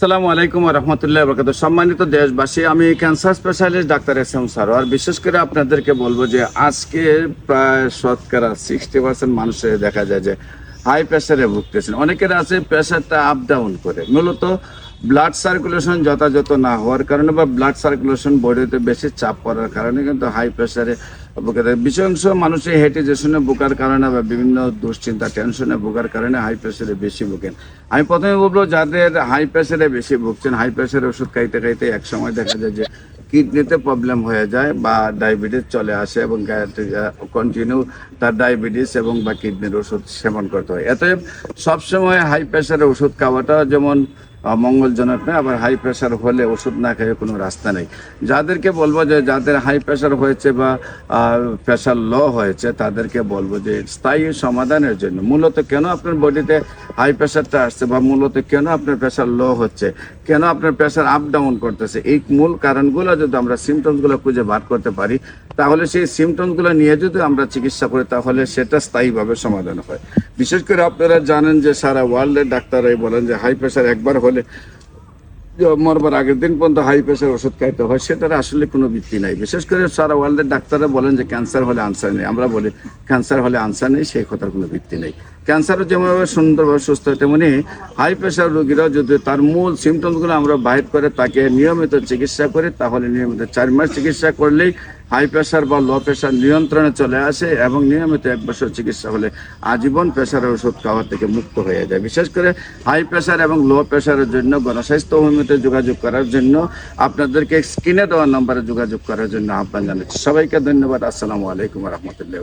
আসসালামু আলাইকুম রহমতুল্লাহ বরকাত সম্মানিত দেশবাসী, আমি cancer specialist doctor S M Sarwar বিশেষ করে আপনাদেরকে বলব যে আজকে প্রায় শতকরা সিক্সটি পার্সেন্ট মানুষের দেখা যায় যে হাই প্রেশারে ভুগতেছেন। অনেকের আছে প্রেশারটা আপ ডাউন করে। মূলত ব্লাড সার্কুলেশন যথাযথ না হওয়ার কারণে বা ব্লাড সার্কুলেশন বডিতে বেশি চাপ পড়ার কারণে কিন্তু হাই প্রেশারে বুকে থাকে। বিশেষ মানুষের হেটিজেশনে ভোগার কারণে বা বিভিন্ন দুশ্চিন্তা টেনশনে ভোগার কারণে হাই প্রেশারে বেশি ভোগেন। আমি প্রথমে বলব, যাদের হাই প্রেশারে বেশি ভুগছেন হাই প্রেশারে ওষুধ খাইতে খাইতে এক সময় দেখা যায় যে কিডনিতে প্রবলেম হয়ে যায় বা ডায়াবেটিস চলে আসে এবং কন্টিনিউ তার ডায়াবেটিস এবং বা কিডনির ওষুধ সেবন করতে হয়। এতে সবসময় হাই প্রেশারের ওষুধ খাওয়াটা যেমন মঙ্গলজনক নয়, আবার হাই প্রেশার হলে ওষুধ না খেয়ে কোনো রাস্তা নেই। যাদেরকে বলব যে যাদের হাই প্রেশার হয়েছে বা প্রেশার লো হয়েছে, তাদেরকে বলব যে স্থায়ী সমাধানের জন্য। মূলত কেন আপনার বডিতে হাই প্রেশারটা আসছে বা মূলত কেন আপনার প্রেশার লো হচ্ছে? কেন আপনার প্রেশার আপ ডাউন করতেছে? এই মূল কারণগুলো যদি আমরা সিমটমসগুলো খুঁজে বার করতে পারি, তাহলে সেই সিমটমসগুলো নিয়ে যদি আমরা চিকিৎসা করি, তাহলে সেটা স্থায়ীভাবে সমাধান হয়। বিশেষ করে আপনারা জানেন যে সারা ওয়ার্ল্ডের ডাক্তাররাই বলেন যে হাই প্রেশার একবার হলে মরবার আগের দিন পর্যন্ত হাই প্রেশার ওষুধ খাইতে হয়, সেটার আসলে কোনো ভিত্তি নাই। বিশেষ করে সারা ওয়ার্ল্ডের ডাক্তাররা বলেন যে ক্যান্সার হলে আনসার নেই। আমরা বলি ক্যান্সার হলে আনসার নেই, সেই কথার কোনো ভিত্তি নেই। ক্যান্সারও যেমনভাবে সুন্দরভাবে সুস্থ হয়, তেমনি হাই প্রেশার রোগীরাও যদি তার মূল সিমটমসগুলো আমরা বাহির করে তাকে নিয়মিত চিকিৎসা করি, তাহলে নিয়মিত চার মাস চিকিৎসা করলেই হাই প্রেশার বা লো প্রেশার নিয়ন্ত্রণে চলে আসে এবং নিয়মিত এক বছর চিকিৎসা হলে আজীবন প্রেশারের ওষুধ খাওয়া থেকে মুক্ত হয়ে যায়। বিশেষ করে হাই প্রেশার এবং লো প্রেশারের জন্য, গণস্বাস্থ্য হোমিওতে যোগাযোগ করার জন্য, আপনাদেরকে স্ক্রিনে দেওয়া নম্বরে যোগাযোগ করার জন্য আহ্বান জানাচ্ছি। সবাইকে ধন্যবাদ। আসসালামু আলাইকুম রহমতুল্লাহ